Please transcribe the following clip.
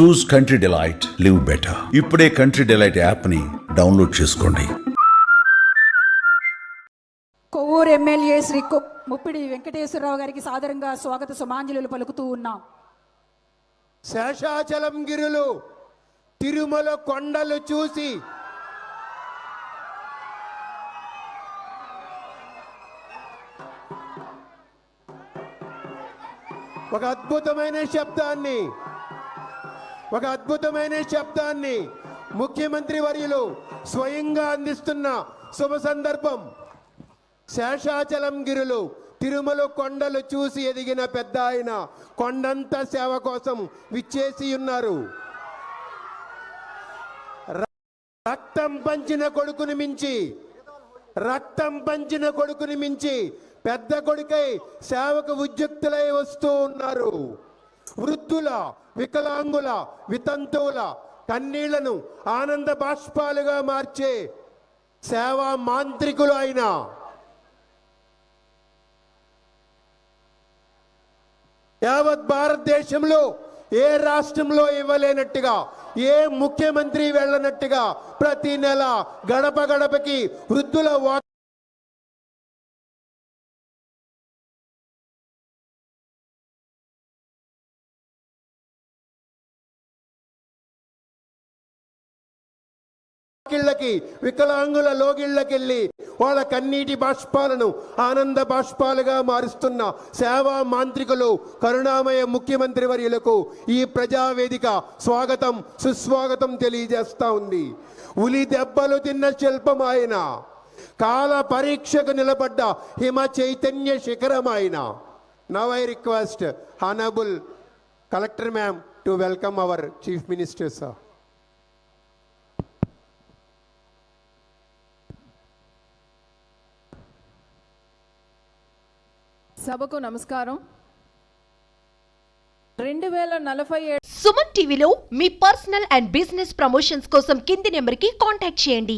Choose Country Delight live better ఇప్పుడే country delight యాప్ని download చేసుకోండి. కొవ్వూరు ఎమ్మెల్యే శ్రీ కొ- ముప్పిడి వెంకటేశ్వరరావు గారికి సాదరంగా స్వాగత సుమాంజలులు పలుకుతూ ఉన్నాం. శేషాచలం గిరులు తిరుమల కొండలు చూసి. ఒక అద్భుతమైన శబ్దాన్ని ఒక అద్భుతమైన శబ్దాన్ని ముఖ్యమంత్రి వర్యులు స్వయంగా అందిస్తున్న శుభ సందర్భం. శేషాచలం గిరులు తిరుమల కొండలు చూసి ఎదిగిన పెద్ద ఆయన కొండంత సేవ కోసం విచ్చేసి ఉన్నారు. రక్తం పంచిన కొడుకుని మించి రక్తం పంచిన కొడుకుని మించి పెద్ద కొడుకై సేవకు ఉద్యుక్తులై వస్తూ ఉన్నారు. వృద్ధుల వికలాంగుల వితంతువుల కన్నీళ్ళను ఆనంద బాష్పాలుగా మార్చే సేవా మాంత్రికులు ఆయన. యావత్ భారతదేశంలో ఏ రాష్ట్రంలో ఇవ్వలేనట్టుగా ఏ ముఖ్యమంత్రి వెళ్ళనట్టుగా ప్రతి నెల గడప గడపకి వృద్ధుల కిళ్ళకి వికలాంగుల లోగిళ్ళకెళ్ళి వాళ్ళ కన్నీటి బాష్పాలను ఆనంద బాష్పాలుగా మారుస్తున్న సేవా మాంత్రికులు కరుణామయ ముఖ్యమంత్రి వర్యులకు ఈ ప్రజావేదిక స్వాగతం సుస్వాగతం తెలియజేస్తా ఉంది. ఉలి దెబ్బలు తిన్న శిల్పం ఆయన. కాల పరీక్షకు నిలబడ్డ హిమ చైతన్య శిఖరం ఆయన. Now I request honourable collector ma'am to welcome our chief minister sir సభకు నమస్కారం. రెండు వేల నలభై ఏడు సుమన్ టీవీలో మీ పర్సనల్ అండ్ బిజినెస్ ప్రమోషన్స్ కోసం కింది నెంబర్కి కాంటాక్ట్ చేయండి.